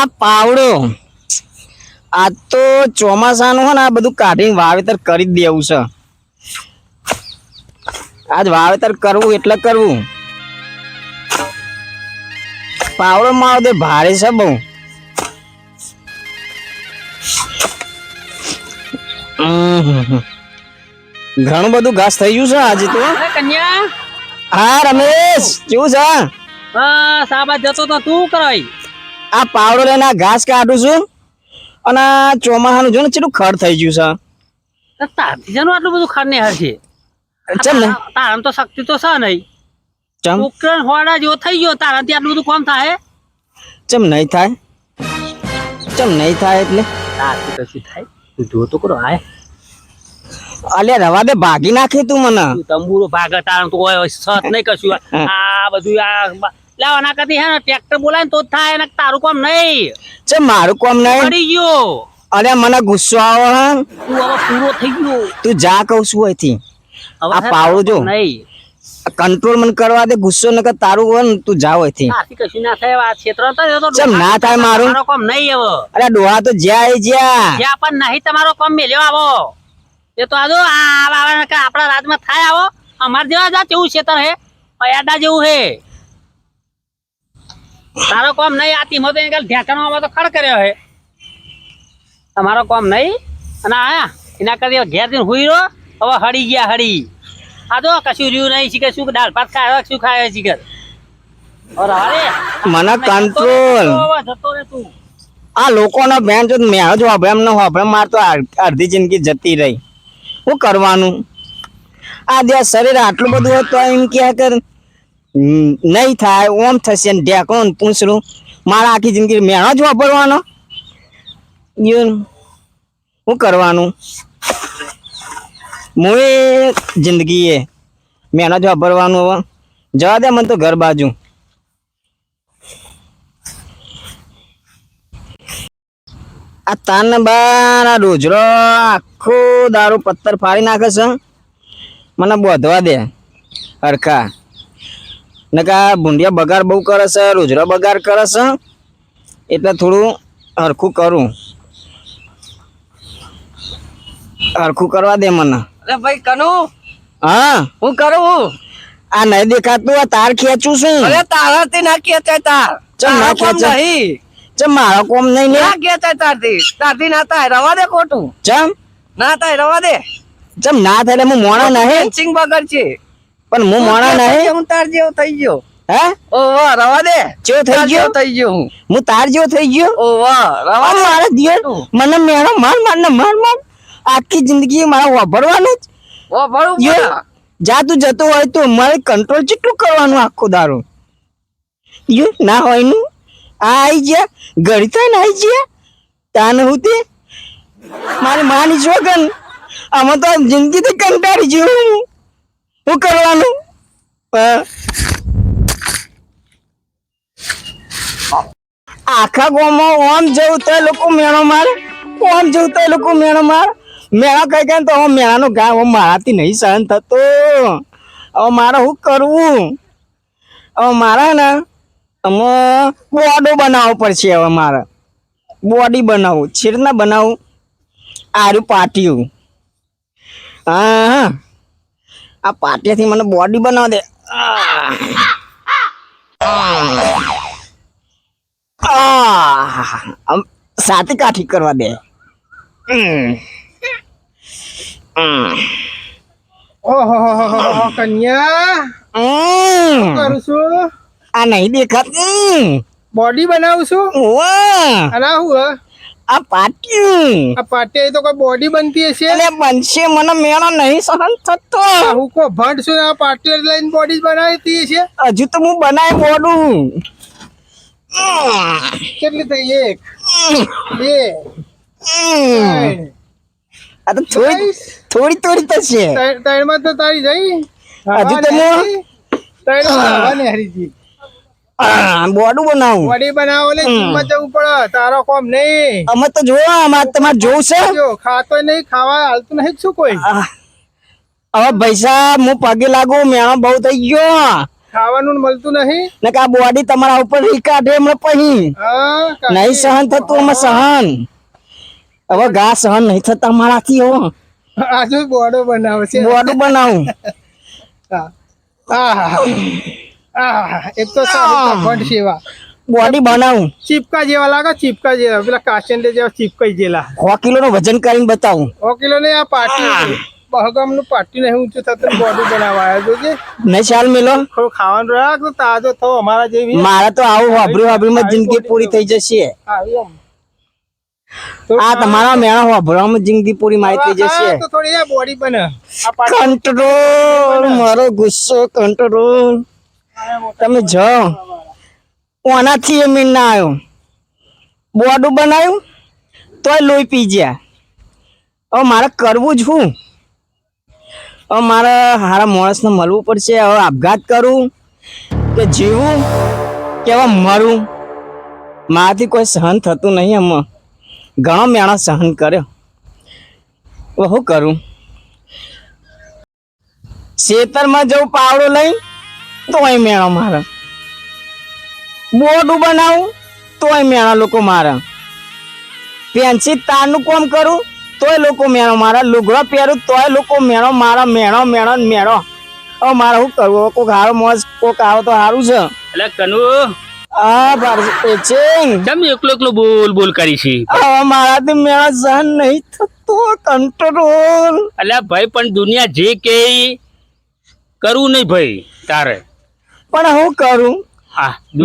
આ પાવડો. આ તો ચોમાસાનું હોય ને આ બધું કાઢીને વાવેતર કરી જ દેવું છે. આજ વાવેતર કરવું એટલે કરવું. પાવડો માં તો ભારે છે બહુ. ઘણું બધું ઘાસ થઈ ગયું છે આજે તો. કન્યા. હા રમેશ કેવું છે? બસ આ બાજુ જતો તો તું કરાય. આ પાવડો લઈને આ ઘાસ કાઢું છું અને આ ચોમાસાનું જો ને કેટલું ખડ થઈ ગયું તારથી જાનું આટલું બધું ખાને હશે છે. ચમ ને? તારામ તો શક્તિ તો છે નહીં. ચમ? ઉકરણ હોડા જેવો થઈ ગયો તારાથી આટલું બધું કોમ થાય? ચમ નહીં થાય? ચમ નહીં થાય એટલે? તારથી કશું થાય? તું જો તો કરો હાય. અલ્યા રવા દે ભાગી નાખે તું મને. તંબુરો ભાગે તારામ તો હોય સત નહીં કશું. આ બધું આ લાવ ના હે ટ્રેક્ટર બોલાય તો થાય ને તારું કામ નહીં. છે મારું કોમ નહીં. પડી ગયો. અરે મને ગુસ્સો આવે હે. તું હવે પૂરો થઈ ગયો. તું જા કહું છું અહીંથી. હવે આ પાવડું જો. નહીં. કંટ્રોલ મને કરવા દે ગુસ્સો નકર તારું હોય ને તું જાવ અહીંથી. આથી કશું ના થાય આ ક્ષેત્ર તો ચમ ના થાય મારું? મારો? કામ નહીં હવે. અરે ડોહા તો જ્યાં એ જ્યાં. જ્યાં પણ નહીં તમારો કામ મેલ્યો આવો. એ તો આજો આ આપણા રાજમાં થાય આવો. અમાર જેવા જા કેવું ક્ષેત્ર હે અયાડા જેવું હે તારો કામ નહીં આ તીમો એને કાલ તો ખડ કર્યો હે તમારો કામ નહીં? અને આ એના કરી ઘેર જઈને હુઈ રહ્યો હવે હળી ગયા હળી. આ તો કશું રહ્યું નહીં શીખે શું દાળ ભાત ખાય શું ખાય શીખે. મને કંટ્રોલ આ લોકોનો બેન જો મેં જો અભ્રમ ન હવે માર તો અડધી જિંદગી જતી રહી. શું કરવાનું? આ દિવસ શરીર આટલું બધું હોય તો એમ ક્યાં કે હમ, નહીં થાય, ઓમ થશે ને ઢેકણું ને પૂંછડું. મારા આખી જિંદગી મેળો જ વાપરવાનો શું કરવાનું? મોએ જિંદગી એ મેણો જ વાપરવાનું જવા દે મને તો ઘર બાજુ. આ તાન બાર આ રોજરો આખો દારૂ પથ્થર ફાડી નાખે છે. મને બોધવા દે, હરખા. નકા ભૂંડિયા બગાડ બહુ કરે છે રોજરો બગાડ કરે છે એટલે થોડું હરખું કરું. હરખું કરવા દે મને. અરે ભાઈ કનુ? હા? હું કરું? આ નહીં દેખાતું આ તાર ખેંચું છું. અરે તારાથી ના ખેંચાય તાર. ચમ ના ખેંચાય? નહીં. ચમ મારો કોમ નહીં ને ના ખેંચાય તારથી. તારથી ના થાય. રવા દે ખોટું. ચમ? ના થાય રવા દે. ચમ ના થાય એટલે હું મોણા નહીં? ફેન્સિંગ બગડ છે પણ હું માણા નહીં. હું તાર જેવો થઈ ગયો. હે? ઓ વાહ રવા દે. ચેવો થઈ ગયો? થઈ ગયો હું. હું તાર જેવો થઈ ગયો? ઓ વાહ રવા દે. મારા દિયર મને મેણો માર માર ને માર માર. આખી જિંદગી મારા વાપરવાનું જ. ઓ જા તું જતો હોય તો મારે કંટ્રોલ કેટલું કરવાનું આખો દારો યો ના હોયનું. આ આઈ ગયા. ઘડી થાય ને આઈ ગયા. તાન હું તે. મારી માની જોગન આમાં તો જિંદગીથી કંટાળી જેવું હું. શું કરવાનું? હા. આખા ગામમાં ઓમ જેવું તો લોકો મેળો મારે, ઓમ જેવું તો લોકો મેળો મારે. મેળા કઈ કઈ તો મેળાનો ગામ હવે મારાથી નહીં સહન થતો. હવે મારે શું કરવું? હવે મારે ને અમે બોડો બનાવવો પડશે હવે મારે. બોડી બનાવવું છીરના બનાવું, આરું પાટિયું. હા હા. આ પાટિયાથી મને બોડી બનાવ દે. સાતી કાઠી કરવા દે. ઓહો કન્યા. કરું છું? આ નહીં દેખાત. બોડી બનાવું છું? હું હે? આ પાટી આ પાટી તો કોઈ બોડી બનતી હશે? એટલે બનશે મને મેળો નહીં સહન થતો. હું કો ભંડ છું આ પાટી લઈને બોડી બનાવી હશે? હજુ તો હું બનાય બોડું કેટલી થઈ? એક બે આ તો થોડી થોડી થોડી થશે ત્રણમાં તો તારી જઈ. હજુ તો હું- ત્રણ હરીજી આ, બોડું બનાવું. બોડી બનાવો ને જીમમાં જવું પડે. તારો કોમ નહીં. અમે તો જોવા અમારે તમારે જોવું છે? જો ખાતો નહીં ખાવા હાલતું નહીં શું કોઈ. હવે પૈસા હું પગે લાગુ મેળો બહુ થઈ ગયો. ખાવાનું મળતું નહીં? ને આ બોડી તમારા ઉપર રી કાઢે હમણાં પહી નહીં સહન થતું અમે સહન. હવે ઘા સહન નહીં થતા મારાથી હો. આજુ બોડો બનાવે છે. બોડું બનાવું. હા. આહા. આહા. એક તો સારું સેવા. બોડી બનાવું. ચીપકા જેવા લાગે ચીપકા જેવા. પેલા કાચંડે જેવા ચીપકાઈ જેલા સો કિલો નું વજન કરીને બતાવું. સો કિલો ને આ પાટી બહગમનું પાટી નહીં ઊંચું થતું બોડી બનાવવા આવ્યો જોજે નહીં ચાલ મેલો. થોડું ખાવાનું રાખ તો તાજો થો અમારા જેવી. મારા તો આવું વાબરી માં જિંદગી પૂરી થઈ જશે. આ તમારા મેળા વાબરામાં જિંદગી પૂરી મારી થઈ જશે. તો થોડી બોડી બને. કંટ્રોલ મારો ગુસ્સો કંટ્રોલ તમે જાઓ ઓનાથી એ મીન ના આવ્યો બોડું બનાવ્યું તોય લોહી પી ગયા. હવે મારે કરવું જ શું હવે મારે હારા માણસને મળવું પડશે, હવે આપઘાત કરું, કે જીવું, કે હવે મરું. મારાથી કોઈ સહન થતું નહીં એમાં. ઘણો મેણા સહન કર્યો. હવે શું કરું? ખેતરમાં જવું પાવડો લઈ તોય મેળો મારે. બોર્ડ બનાવું તોય મેળા લોકો મારે. પેન્સિલ તારનું કામ કરું તોય લોકો મેળો મારા. લુગડો પહેરું તોય લોકો મેળો મારા. મેળો મેળો મેળો. હવે મારે શું કરવું? કોક હારો મોજ કોક આવો તો સારું છે. એટલે કનુ. આ ભારત છે કેમ એકલો એકલો બોલ બોલ કરી છે? હવે મારાથી મેળો સહન નહીં થતો કંટ્રોલ એટલે ભાઈ પણ દુનિયા જે કે કરવું નહીં ભાઈ તારે. પણ હું કરું?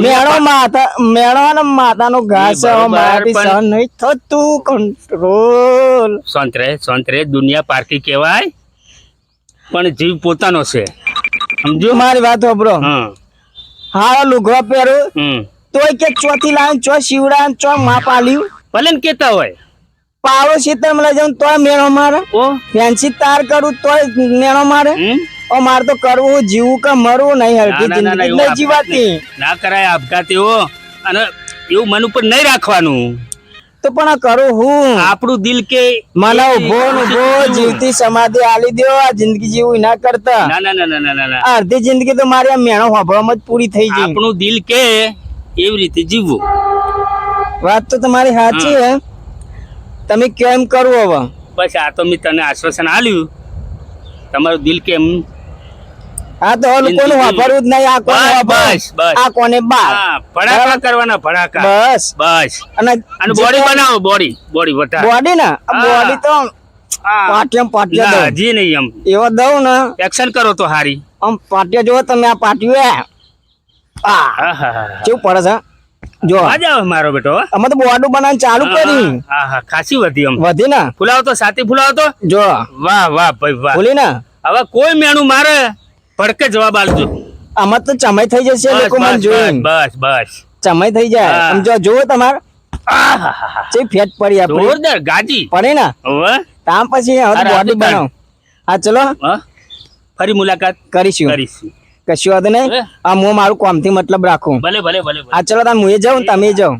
મેળો માતા મેળો અને માતાનો ઘાસ મારાથી સહન નહીં થતું. કંટ્રોલ સંતરે સંતરે દુનિયા પારકી કહેવાય પણ જીવ પોતાનો છે. સમજો મારી વાત હોબરો હા. લુગડો પહેરું તોય કે ચોથી લાઈન ચો શિવડા ચો મા પાલ્યું. ભલે ને કેતા હોય. પાવડો શીતળ લઈ જાઉં તોય મેળો મારે. ફેન્સી તાર કરું તોય મેળો મારે. ઓ મારે તો કરવું જીવું કે મરવું નહીં ના, જિંદગી. નહીં જીવાતી. ના કરાય આપઘાત એવો અને એવું મન ઉપર નહીં રાખવાનું. તો પણ કરું હું. આપણું દિલ કે મને ઊભો ઊભો જીવતી. સમાધિ આલી દો આ જિંદગી જીવું ના કરતા. ના ના ના ના ના ના અડધી જિંદગી તો મારી આ મેણો હોભળવામાં જ પૂરી થઈ ગઈ. આપણું દિલ કે એવી રીતે જીવવું. વાત તો તમારી સાચી હે. તમે કેમ કરવું હવે? બસ આ તો મેં તને આશ્વાસન આલ્યું તમારું દિલ કેમ આ તો ઓલું કોનું વાપરવું જ નહીં. આ કોને બસ? બસ. આ કોને બાર? હા ભડાકા કરવાના ભડાકા બસ. બસ. અને અને બોડી બનાવો બોડી. બોડી વટા બોડી ને? બોડી તો પાટિયમ પાટિયા હજી નહીં એમ. એવો દઉં ને? એક્શન કરો તો હારી. આમ પાટિયા જો તમે આ પાટિયું હે. આ. કેવું પડે છે? જો આ જાવ મારો બેટો હો. અમે તો બોડું બનાવવાનું ચાલુ કરી. હા હા ખાસી વધી એમ. વધી ને? ફુલાવો તો સાથે ફુલાવો તો? જો વાહ વાહ ભાઈ વાહ. ફૂલી ને? હવે કોઈ મેણું મારે. ભડકે જવાબ આપજો. આમાં તો ચમાઈ થઈ જશે લોકો મને જોઈને. બસ બસ. ચમાઈ થઈ જાય. આમ જો તમારે. જે ફેટ પડી આપણે. જોરદાર ગાજી. પડે ને? હવે તામ પછી હવે બોડી બનાવ. હા ચલો. ફરી મુલાકાત કરીશું. કરીશું. કશું વાંધો નહીં. આ હું મારું કામથી મતલબ રાખું. ભલે ભલે ભલે ભલે. હા ચલો તમે હું જાઉં તમે જાઓ.